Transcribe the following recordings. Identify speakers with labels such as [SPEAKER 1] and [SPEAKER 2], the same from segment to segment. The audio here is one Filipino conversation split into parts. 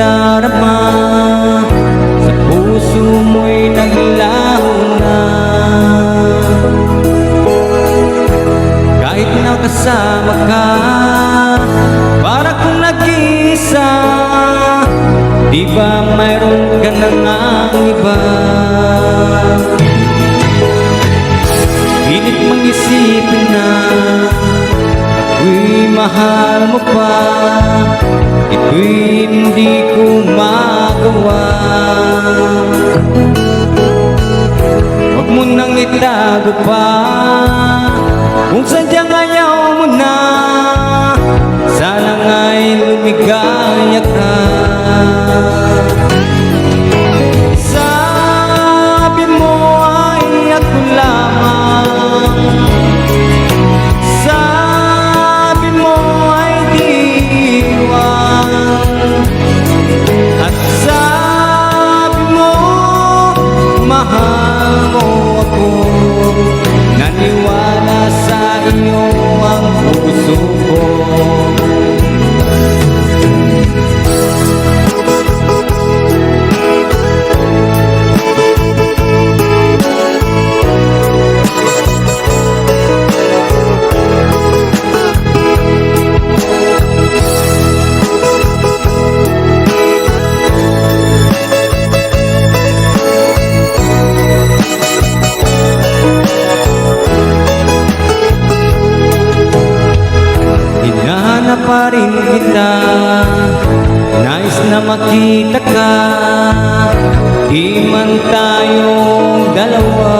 [SPEAKER 1] ay nadarama Sa puso mo'y naglaho na Kahit nakasama ka Para kung nag-iisa Di ba mayroon ka na ngang iba? Pilit mang isipin na mahal mo pa Ito'y hindi ko magawa. Huwag mo nang itago pa Kung sadyang mahal mo ako pa rin kita. Nais na makita ka. Di man tayong dalawa.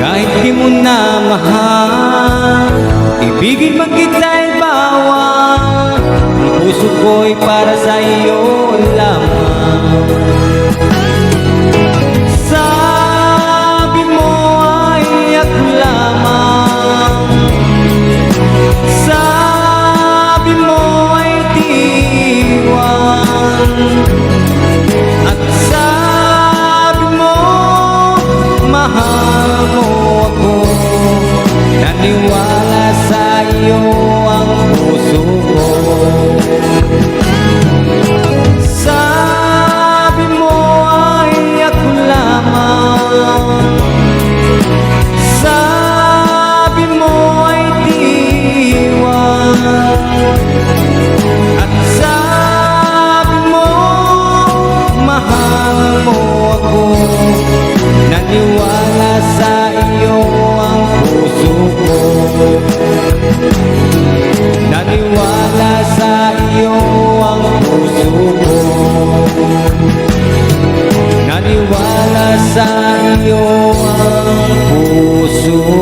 [SPEAKER 1] Kahit di mo na mahal Ibigin man kita'y bawal. Ang puso ko'y para sa iyo lamang mahal mo ako. Naniwala sa iyo iyo ang puso